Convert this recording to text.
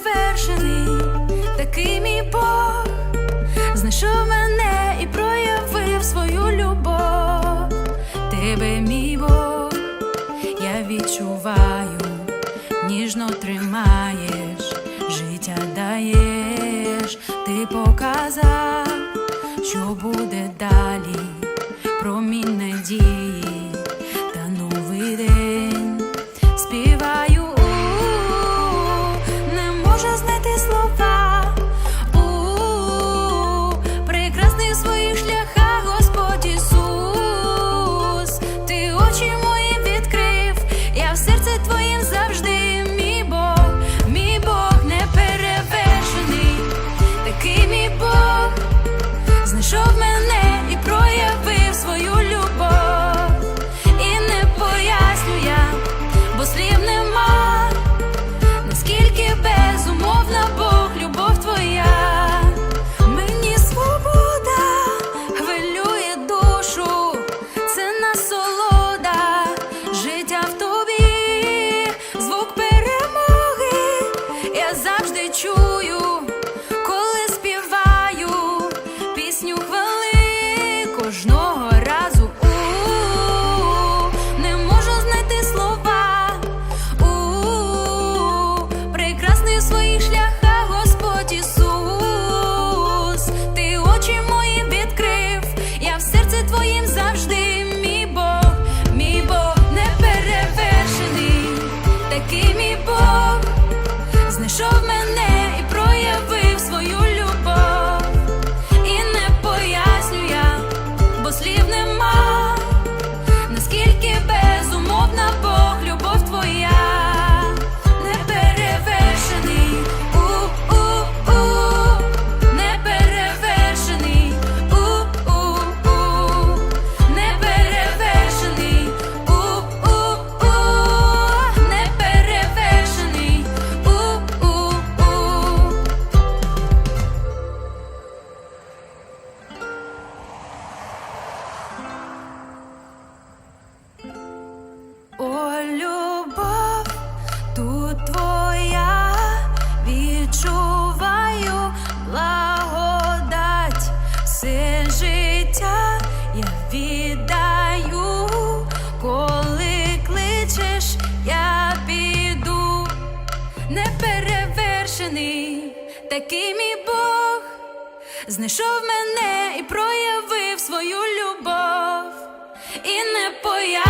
неперевершений, такий мій Бог знайшов мене і проявив свою любов, тебе, мій Бог, я відчуваю, ніжно тримаєш, життя даєш, ти показав, що буде далі, промінь надії. Мій Бог. Знайшов мене і проявив свою любов, і не поясню я, бо слів нема. Наскільки безумовна Бог, любов твоя, мені свобода хвилює душу, це насолода, життя в тобі, звук перемоги, я завжди чую, такий мій неперевершений, такий мій Бог, знайшов мене і проявив свою любов, і не поясню я.